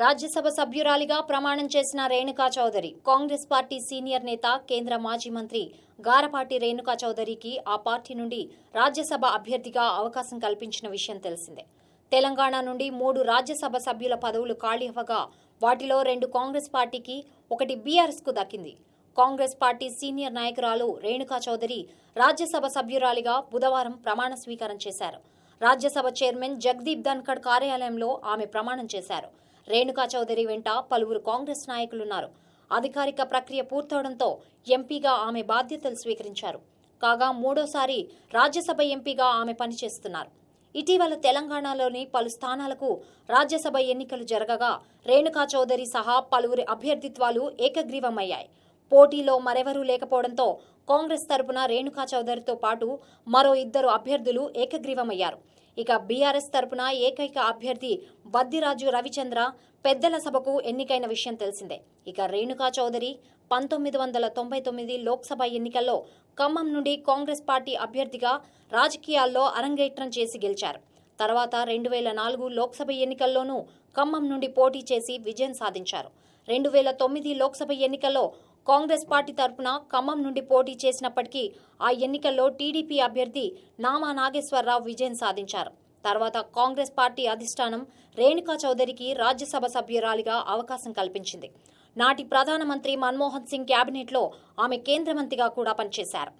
రాజ్యసభ సభ్యురాలిగా ప్రమాణం చేసిన రేణుకా చౌదరి కాంగ్రెస్ పార్టీ సీనియర్ నేత కేంద్ర మాజీ మంత్రి గారపాటి రేణుకా చౌదరికి ఆ పార్టీ నుండి రాజ్యసభ అభ్యర్థిగా అవకాశం కల్పించిన విషయం తెలిసిందే. తెలంగాణ నుండి మూడు రాజ్యసభ సభ్యుల పదవులు ఖాళీ అవ్వగా వాటిలో రెండు కాంగ్రెస్ పార్టీకి ఒకటి బీఆర్ఎస్కు దక్కింది. కాంగ్రెస్ పార్టీ సీనియర్ నాయకురాలు రేణుకా చౌదరి రాజ్యసభ సభ్యురాలిగా బుధవారం ప్రమాణ స్వీకారం చేశారు. రాజ్యసభ చైర్మన్ జగదీప్ ధన్ఖడ్ కార్యాలయంలో ఆమె ప్రమాణం చేశారు. రేణుకా చౌదరి వెంట పలువురు కాంగ్రెస్ నాయకులున్నారు. అధికారిక ప్రక్రియ పూర్తవడంతో ఎంపీగా ఆమె బాధ్యతలు స్వీకరించారు. కాగా మూడోసారి రాజ్యసభ ఎంపీగా ఆమె పనిచేస్తున్నారు. ఇటీవల తెలంగాణలోని పలు స్థానాలకు రాజ్యసభ ఎన్నికలు జరగగా రేణుకా చౌదరి సహా పలువురి అభ్యర్థిత్వాలు ఏకగ్రీవమయ్యాయి. పోటీలో మరెవరూ లేకపోవడంతో కాంగ్రెస్ తరపున రేణుకా చౌదరితో పాటు మరో ఇద్దరు అభ్యర్థులు ఏకగ్రీవమయ్యారు. ఇక బీఆర్ఎస్ తరపున ఏకైక అభ్యర్థి బద్దిరాజు రవిచంద్ర పెద్దల సభకు ఎన్నికైన విషయం తెలిసిందే. ఇక రేణుకా చౌదరి పంతొమ్మిది వందల తొంభై తొమ్మిది లోక్సభ ఎన్నికల్లో ఖమ్మం నుండి కాంగ్రెస్ పార్టీ అభ్యర్థిగా రాజకీయాల్లో అరంగేట్రం చేసి గెలిచారు. తర్వాత రెండు వేల నాలుగు లోక్సభ ఎన్నికల్లోనూ ఖమ్మం నుండి పోటీ చేసి విజయం సాధించారు. రెండు వేల తొమ్మిది లోక్సభ ఎన్నికల్లో కాంగ్రెస్ పార్టీ తరపున ఖమ్మం నుండి పోటీ చేసినప్పటికీ ఆ ఎన్నికల్లో టీడీపీ అభ్యర్థి నామా నాగేశ్వరరావు విజయం సాధించారు. తర్వాత కాంగ్రెస్ పార్టీ అధిష్టానం రేణుకా చౌదరికి రాజ్యసభ సభ్యురాలిగా అవకాశం కల్పించింది. నాటి ప్రధానమంత్రి మన్మోహన్ సింగ్ కేబినెట్లో ఆమె కేంద్ర మంత్రిగా కూడా పనిచేశారు.